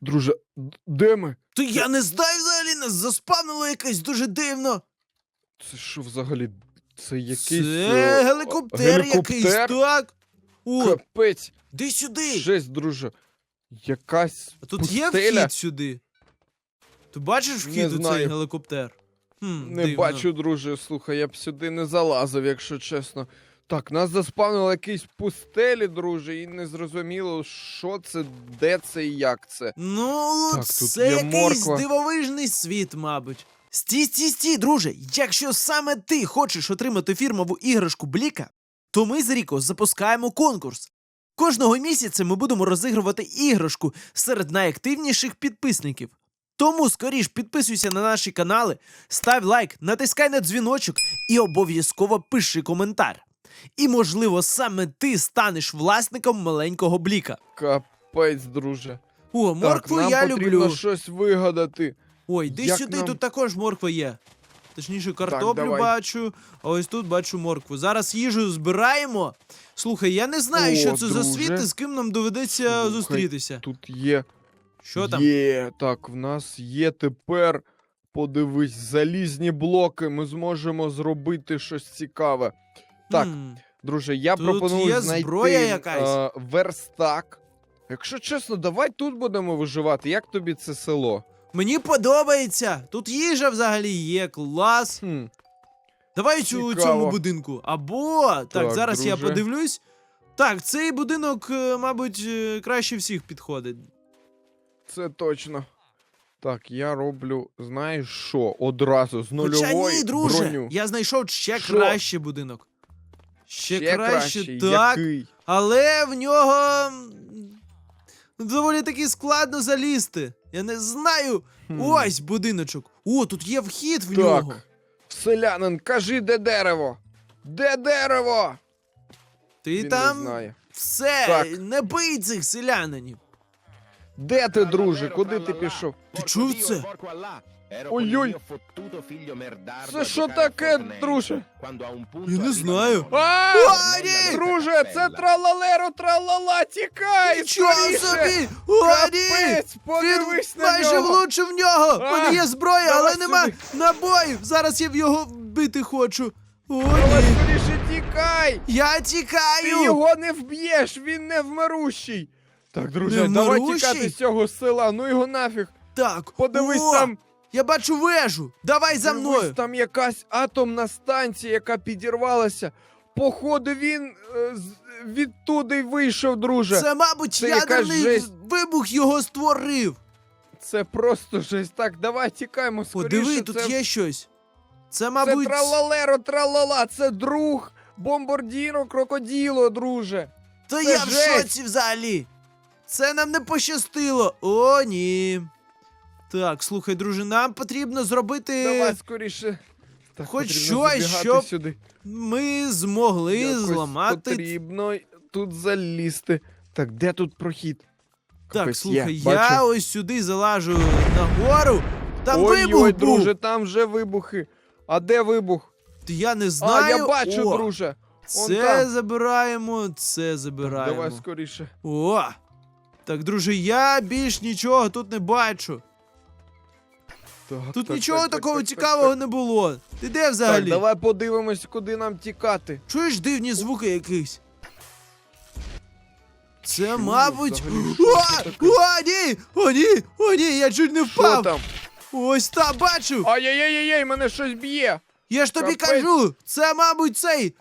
Друже, де ми? То я не знаю взагалі, нас заспавнило якесь дуже дивно. Це що взагалі? Це якийсь. Це е, гелікоптер, якийсь, так. О, Капець. де сюди? Жесть, друже. Якась. А тут є вхід сюди. Ти бачиш вхід у цей гелікоптер? Хм, Не дивно. бачу, друже. Слухай, я б сюди не залазив, якщо чесно. Так, нас заспавнили якісь пустелі, друже, і не зрозуміло, що це, де це і як це. Ну, Так, тут це є якийсь морква. дивовижний світ, мабуть. Стій, стій, стій, друже. Якщо саме ти хочеш отримати фірмову іграшку Бліка, то ми з Ріко запускаємо конкурс. Кожного місяця ми будемо розігрувати іграшку серед найактивніших підписників. Тому скоріш підписуйся на наші канали, став лайк, натискай на дзвіночок і обов'язково пиши коментар. І, можливо, саме ти станеш власником маленького бліка. Капець, друже. О, моркву так, нам я потрібно люблю. щось вигадати. Ой, йди Як сюди, нам- тут також морква є. Точніше, картоплю давай. бачу, а ось тут бачу моркву. Зараз їжу збираємо. Слухай, я не знаю, що О, це за друже. світ і з ким нам доведеться Слухай, зустрітися. Тут є. Що там? Є. Так, в нас є тепер. Подивись, залізні блоки. Ми зможемо зробити щось цікаве. Так, М, Друже, я Тут пропоную є знайти зброя якась. е, верстак. Якщо чесно, давай тут будемо виживати. Як тобі це село? Мені подобається. Тут їжа взагалі є, клас. Хм, Давай цю- у Цікаво. цьому будинку. Або так, Так, зараз я друже. подивлюсь. Так, цей будинок, е, мабуть, е, краще всіх підходить. це точно. Так, я роблю, знаєш що, одразу з Хоча нульової ні, друже, броню. я знайшов ще Що? кращий будинок. Ще, краще, кращий. так. Який? Але в нього доволі таки складно залізти. Я не знаю. Хм. Ось будиночок. О, тут є вхід в Так. нього. Селянин, кажи, де дерево? Де дерево? Ти Він там не знає. все, Так. не бий цих селянинів. Де ти, друже? Куди ти пішов? Ти чув це? Ой-ой. Це що таке, друже? Я не знаю. А, О, друже, це тралалеро, тралала, тікай! Нічого скоріше! собі! Капець, подивись Він на майже нього! влучив в нього! У А, мене є зброя, давай але нема сюди. набоїв! Зараз я в його вбити хочу. О, Давай ні! скоріше тікай! Я Ти тікаю! його не вб'єш, він не вмирущий! Так, друже, давай тікати з цього села, ну його нафіг! Так, Подивись о, там! Я бачу вежу! Давай за Дивись, мною! там якась атомна станція, яка підірвалася. Походу, він е, з- відтуди й вийшов, друже. Це, мабуть, Це якась ядерний жесть. вибух його створив. Це просто жесть. Так, давай тікаємо скоріше. Подиви, тут це, є щось. Це, Це мабуть. тралалеро, тралала, це друг бомбардіро, крокоділо, друже. Та це я в жесть. шоці взагалі. Це нам не пощастило. О, ні. Так, слухай, друже, нам потрібно зробити. Давай скоріше. Так, Хоч потрібно щось, забігати щоб сюди. Ми змогли Якось зламати. Потрібно тут залізти. Так, де тут прохід? Так, Капець, слухай, я бачу. ось сюди залажу нагору. Там ой, вибух ой, був. друже, там вже вибухи. А де вибух? Та Я не знаю. А, я бачу, О, друже. Он Це там. забираємо, це забираємо. Давай скоріше. О! Так, друже, я більш нічого тут не бачу. Так, Тут так, нічого так, так, такого так, так, цікавого так. не було. Ти де Так, взагалі? давай подивимось, куди нам тікати. Чуєш дивні звуки якісь? Це, Чую, мабуть. взагалі, О, що це таке? о, ні! О, ні! О, ні! Я чуть не Що впав! там? Ось там бачу! Ай-яй-яй-яй, мене щось б'є. Я ж тобі Капець. кажу! Це, мабуть, цей.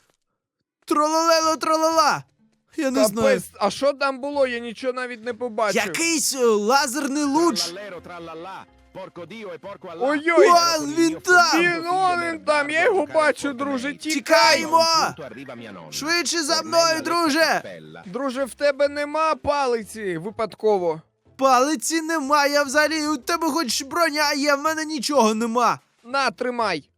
Трололело тролола! Я не знаю. Капець, а що там було? Я нічого навіть не побачив. Якийсь е, лазерний луч! Ой-ой! О, він там! Він, он він там, я його бачу, друже! Тікаємо! Швидше за мною, друже! Друже, в тебе нема палиці випадково. Палиці немає взагалі. У тебе хоч броня є, в мене нічого нема. На, тримай.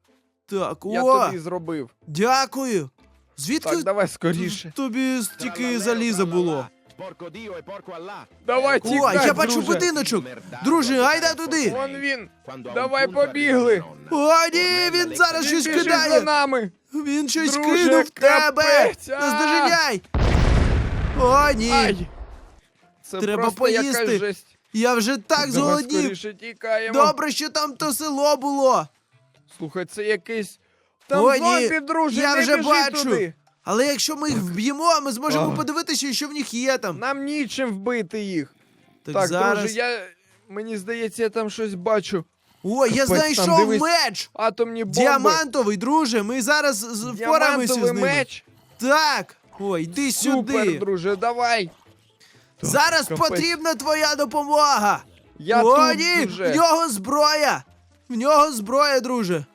Так, Я тобі зробив. дякую. Звідки Так, давай скоріше. тобі стільки заліза було? Давай, О, тікай, я бачу друже. будиночок. Друже, гайда туди. Вон він. Давай побігли. О, ні, він зараз Він щось біжить за кидає. нами. Він щось Друже, кинув в тебе. капець, а! Наздоженяй. О, ні. Ай. Це Треба просто поїсти. якась жесть. Я вже так Давай зголоднів. скоріше тікаємо. Добре, що там то село було. Слухай, це якийсь. Там О, ні, зомбі, друже, я не вже біжи бачу. туди. Але якщо ми їх вб'ємо, ми зможемо Ах. подивитися, що в них є там. Нам нічим вбити їх. Так, Так, зараз. друже, я. Мені здається, я там щось бачу. О, я Капець, там, знайшов дивись, меч! Атомні бомби. Діамантовий, друже, ми зараз з- впораємося з Діамантовий ними. меч. Так. Ой, йди Супер, сюди. друже, давай. Зараз капець. потрібна твоя допомога. Я О, тут ні, вже. в нього зброя. В нього зброя, друже.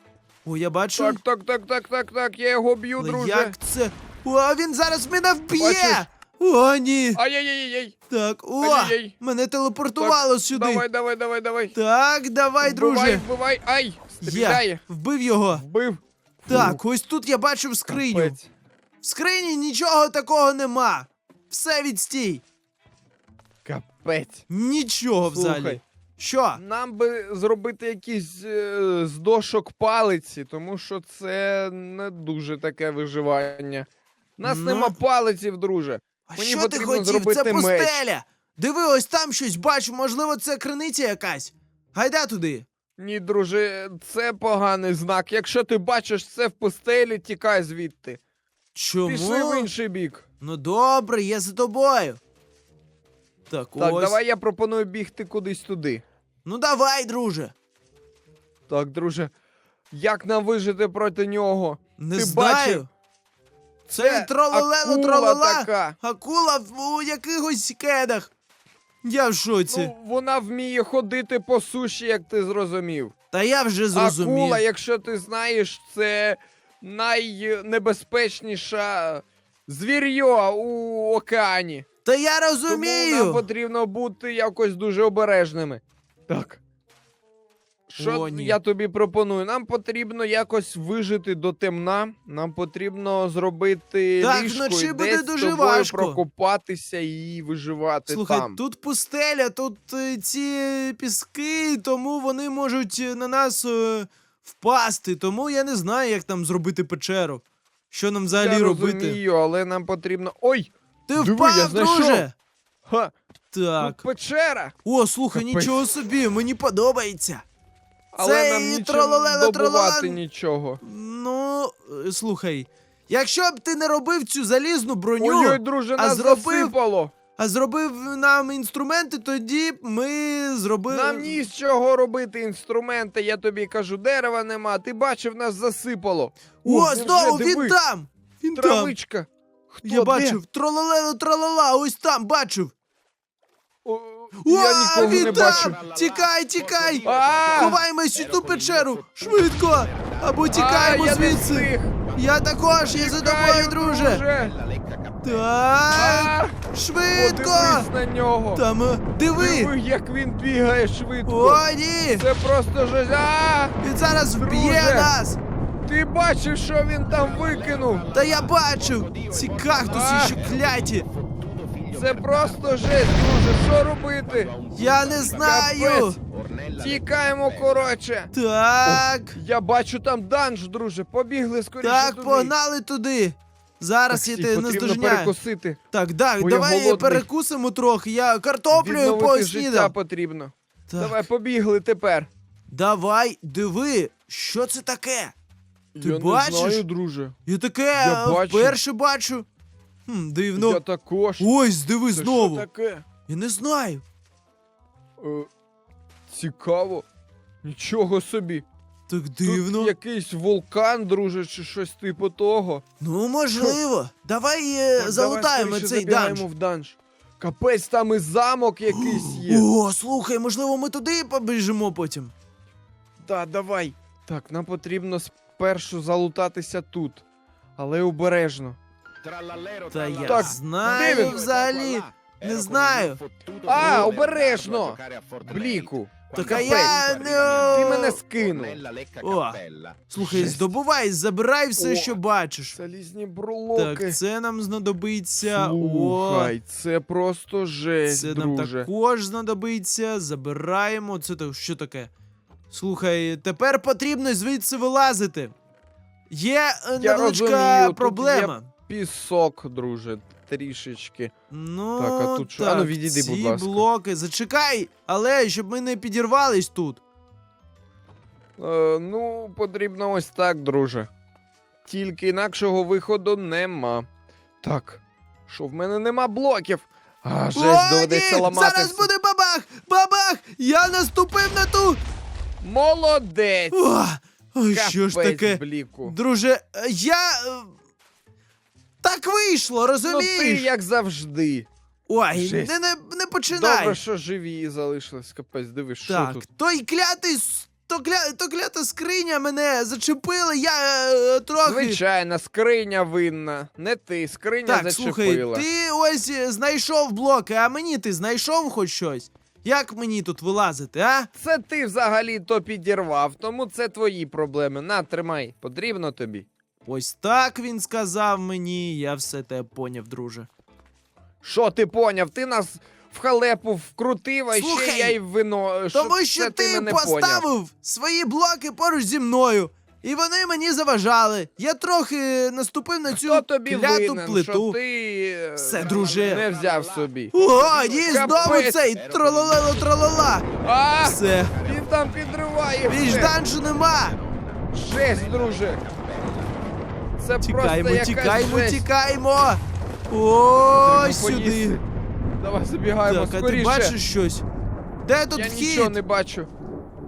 О, я бачу. Так, так, так, так, так, так, я його б'ю, Але друже. Як це? О, він зараз мене вб'є! Бачиш? О, ні. Ай-яй-яй-яй. Так, о, Ай-яй-яй. мене телепортувало сюди. Давай, давай, давай, давай. Так, давай, Вбивай, друже. вбивай. Ай, стріляє. вбив його. Вбив. Так, ось тут я бачив скриню. Капець. В скрині нічого такого нема. Все відстій. Капець. Нічого взагалі. Що? нам би зробити якісь е, з дошок палиці, тому що це не дуже таке виживання. Нас Ну. нема палиців, друже. А Мені що ти потрібно хотів? зробити Це меч. пустеля. Диви, ось там щось бачу, можливо, це криниця якась. Гайда туди. Ні, друже, це поганий знак. Якщо ти бачиш це в пустелі, тікай звідти. Чому? Пішли в інший бік. Ну добре, я за тобою. Так, Так, ось. давай я пропоную бігти кудись туди. Ну давай, друже. Так, друже, як нам вижити проти нього? Не Ти знаю. бачив? Це трололело акула тролола. така. Акула в у якихось кедах. Я в шоці. Ну, вона вміє ходити по суші, як ти зрозумів. Та я вже зрозумів. Акула, якщо ти знаєш, це найнебезпечніша звір'я у океані. Та я Тому розумію. нам потрібно бути якось дуже обережними. Так. Що О, ні. я тобі пропоную? Нам потрібно якось вижити до темна. Нам потрібно зробити Так, ліжко вночі і буде десь з дуже тобою важко. прокопатися і виживати Слухай, там. тут пустеля, тут е, ці піски, тому вони можуть е, на нас е, впасти. Тому я не знаю, як там зробити печеру. Що нам взагалі я робити? розумію, але нам потрібно. Ой! Ти Диви, впав, я знайшов. друже! Ха! Так. Тут печера! О, слухай, Капець. нічого собі, мені подобається. Але Це нам і нічим трололело, добувати трололан. нічого. Ну, е, слухай, якщо б ти не робив цю залізну броню, Ой-ой, друже, а нас зробив- засипало! а зробив нам інструменти, тоді б ми зробили. Нам ні з чого робити інструменти, я тобі кажу, дерева нема. Ти бачив, нас засипало. О, він знову він там! Він там! Травичка. Хто Я де? бачив, трололело тролола, ось там бачив. О, О, я нікого він не там! бачу. Тікай, тікай! А! Ховаємось у ту печеру! Швидко! Або тікаємо я не звідси! встиг. Я також, я за тобою, друже! Так! А, Швидко! Подивись на нього. Там, е, диви! Диви, як він бігає швидко. О, ні! Це просто жесть. А! Він зараз вб'є Друже! нас! Ти бачив, що він там викинув? Та я бачив! Ці кактуси А! що кляті! Це просто жесть, друже. Що робити? Я не знаю! Капець. Тікаємо коротше. Так! Я бачу там данж, друже. Побігли скоріше Так, туди. погнали туди! Зараз Так, я стій, тебе потрібно наздожняю. перекусити. Так, так, Бо я давай голодний. перекусимо трохи. Я картоплею Відновити життя поснідав. потрібно. Так, Давай, побігли тепер. давай, диви, що це таке? Ти я бачиш? не знаю, друже. Я таке Я бачу. вперше бачу. Хм, дивно. Я також. Ось, диви Це знову. Що таке? Я не знаю. Е, цікаво. Нічого собі. Так Тут дивно. якийсь вулкан, друже, чи щось типу того. Ну, можливо. Давай е, Так, залутаємо давай скоріше цей забігаємо данж. в данж. Капець, там і замок якийсь є. О, слухай, можливо, ми туди побіжимо потім. Так, давай. Так, нам потрібно спершу залутатися тут, але обережно. Та я Так, знаю де він? взагалі. Не знаю. А, обережно! Бліку. Так а я не. Ти мене скинув. О, Слухай, здобувай, забирай все, О, що бачиш. Залізні брулоки. Так, це нам знадобиться. О, це просто жесть, це нам друже. також знадобиться. Забираємо. Це то що таке? Слухай, тепер потрібно звідси вилазити. Є е, Я невеличка розумію, тут проблема. Пісок, друже. трішечки. Ну, Так, а тут що? А ну, відійди, ці будь ласка. блоки. Зачекай, але щоб ми не підірвались тут. Е, ну, потрібно ось так, друже. Тільки інакшого виходу нема. Так, що в мене нема блоків. А, жесть, О, доведеться ні! ламати. Зараз все. буде бабах! Бабах! Я наступив на ту. Молодець! О, ой, що ж Капець, таке? бліку. Друже, е, я. е, Так вийшло, Ну розумієш? ти як завжди. Ой, Жесть. не, не, не починай. Добре, що живі залишились. Капець, дивись, що так, тут. той клятий. с- То, кля... то клята скриня мене зачепила, я е, трохи. Звичайно, скриня винна. Не ти, скриня Так, слухай, зачепила. ти ось е, знайшов блоки, а мені ти знайшов хоч щось? Як мені тут вилазити, а? Це ти взагалі то підірвав, тому це твої проблеми. На, тримай, потрібно тобі. Ось так він сказав мені, я все те поняв, друже. Що ти поняв? Ти нас в халепу вкрутив, а ще я й в вино. Тому це що ти ти мене поставив поняв. свої блоки поруч зі мною, і вони мені заважали. Я трохи наступив на цю Хто тобі кляту винен, плиту. що ти е, Все, друже. не взяв собі. О, ні, знову Капець. цей трололело тролола. А, Все, він там підриває. більш данжу нема. Жесть, друже. Це Тікаємо, просто тікаємо, якась жесть. тікаємо. О, Треба сюди. поїсти. Давай забігаємо Так, а ти скоріше. бачиш щось? Де тут Я вхід? нічого не бачу.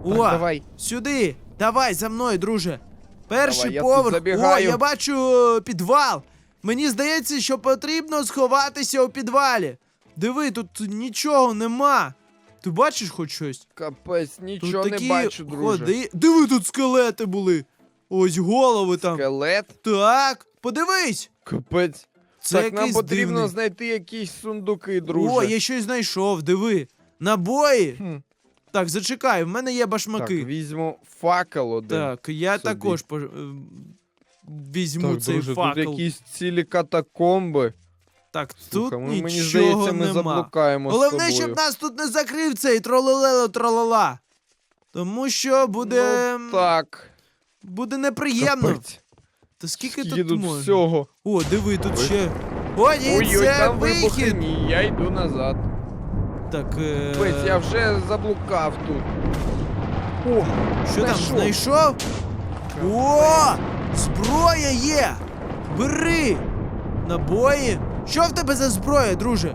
О, Так, давай. сюди. Давай за мною, друже. Перший Давай, я тут поверх. О, я бачу е, підвал. Мені здається, що потрібно сховатися у підвалі. Диви, тут нічого нема. Ти бачиш хоч щось? Капець, Тут нічого не бачу, друже. ходи. Диви, тут скелети були. Ось голови там. Скелет? Так, подивись. Капець. Це так, нам потрібно дивний. знайти якісь сундуки, друже. О, я щось знайшов, диви. Набої. Хм. Так, зачекай, в мене є Так, башмаки. візьму факел один. Так, я собі. також пож... е, візьму Так, цей друже, факел. тут якісь цілі катакомби. Так, Слухай, тут ми, нічого мені здається, ми нема. заблукаємо з Головне, тобою. щоб нас тут не закрив цей трололело тролола. Тому що буде. Ну, так. буде неприємно. Капець. Та скільки, тут тут можна? всього. О, диви, тут ще. О, ні, Ой-ой, це там вибухи. вихід. Ні, я йду назад. Так, е... Я вже заблукав тут. О, що там знайшов. знайшов? О! Зброя є! Бери! Набої! Що в тебе за зброя, друже? е,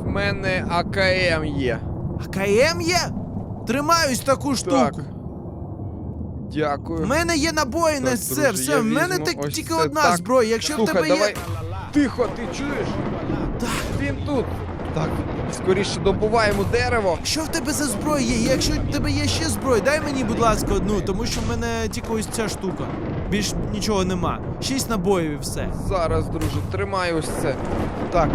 в мене АКМ є. АКМ є? Тримаюсь таку штуку. Так. Дякую. У мене є набої на Так, це, друже, все. я В мене візьму так ось тільки це одна так. зброя. Якщо Слухай, в тебе давай. є. Тихо, ти чуєш? Так. Він тут. Так, скоріше добуваємо дерево. Що в тебе за зброя є? Якщо в тебе є ще зброя, дай мені, будь ласка, одну, тому що в мене тільки ось ця штука. Більш нічого нема. Шість набоїв і все. Зараз, друже, тримаю ось це. Так,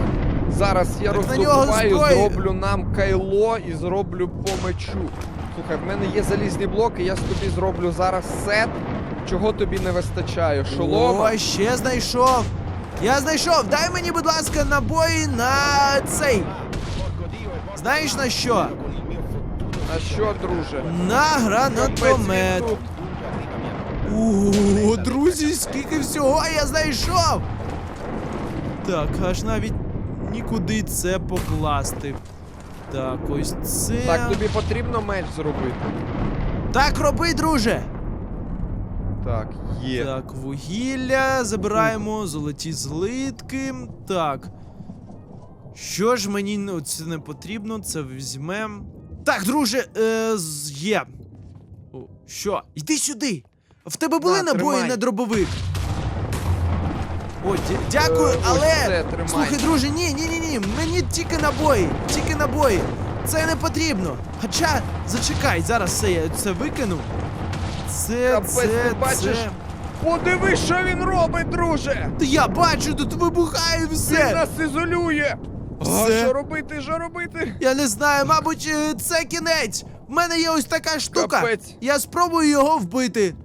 зараз я Так на нього роздобуваю, зброї- зроблю нам кайло і зроблю по мечу. Слухай, в мене є залізні блоки, я тобі зроблю зараз сет. Чого тобі не вистачає? Шолома? О, ще знайшов. Я знайшов. Дай мені, будь ласка, набої на цей. Знаєш на що? А що, друже? На гранатомет. О, друзі, скільки всього я знайшов! Так, аж навіть нікуди це покласти. Так, ось це. Так, тобі потрібно меч зробити. Так роби, друже! Так, є. Так, вугілля, забираємо, золоті злитки. Так. Що ж мені це не потрібно, це візьмем. Так, друже, е, є. О, що? Йди сюди! В тебе були На, набої тримай. на дробовик? О, дя- дякую, Е, але. це. Слухай, друже, ні, ні, ні, ні. Мені тільки набої, тільки набої. Це не потрібно. Хоча, зачекай, зараз все я це викину. Це, Капець, це, ти бачиш? це. Подиви, що він робить, друже! Та я бачу, тут вибухає Він все. нас ізолює! А Все. що робити, що робити? Я не знаю, мабуть, е, це кінець. В мене є ось така штука. Капець. Я спробую його вбити.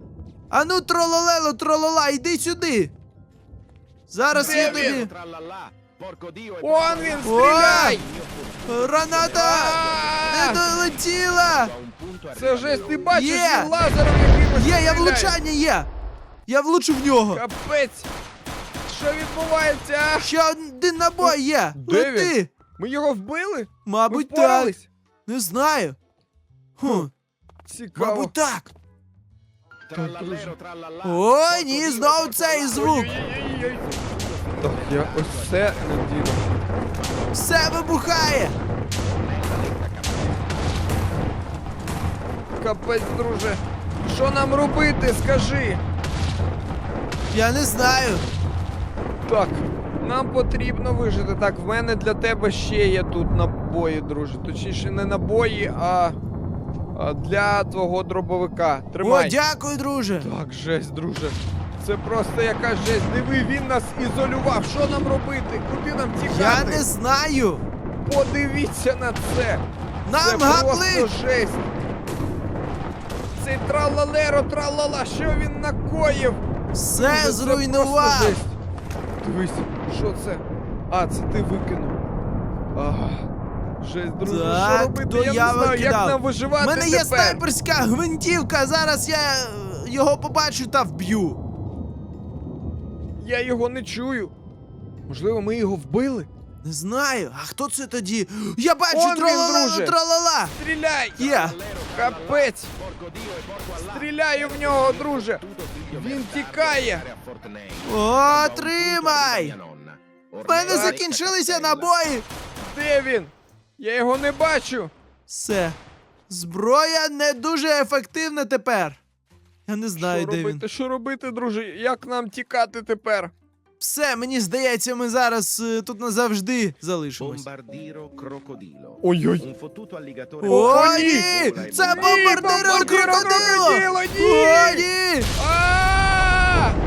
Ану, трололело, тролола, йди сюди. Зараз Де я він? Он він, стріляй! Граната! Не А! Це жесть, ти бачиш, Є! він лазером якимось Є, я влучання є! Я влучу в нього! Капець! Що відбувається? Ще один набой є! Де Лети! Ми його вбили? Ми Мабуть, так. впорались? Не знаю. Хм, Цікаво. мабуть, так. О, ні, знову цей звук. Так, я ось це надіну. Все вибухає. Капець, друже. Що нам робити, скажи? Я не знаю. Так, нам потрібно вижити. Так, в мене для тебе ще є тут набої, друже. Точніше, не набої, а, а для твого дробовика. Тримай. О, дякую, друже. Так, жесть, друже. Це просто якась жесть. Диви, він нас ізолював. Що нам робити? Куди нам тікати? Я не знаю. Подивіться на це. Нам це гаплик. просто жесть. Цей тралалеро, тралала, що він накоїв? Все це зруйнував. просто жесть. Дивись, що це? А, це ти викинув. Ага. Жесть, Так, що робити? то я, я не знаю, як викидав. нам У виживати мене є тепер. снайперська гвинтівка. Зараз я е, його побачу та вб'ю. Я його не чую. Можливо, ми його вбили? Не знаю. А хто це тоді? Я бачу Он він, тралала. Стріляй! Є. Капець! Стріляю в нього, друже! Він тікає! a Fortnite. О, тримай! В мене закінчилися набої. Де він? Я його не бачу! Все. Зброя не дуже ефективна тепер. Я не знаю, що де робити, він. що робити, друже? Як нам тікати тепер? Все, мені здається, ми зараз е, тут назавжди залишимось. Bombardiro crocodilo. Ой-ой. Un fottuto alligatore. О, ні! ні! Це бомбардиро бомбардиро крокодило! крокодило, ні! О, ні! А!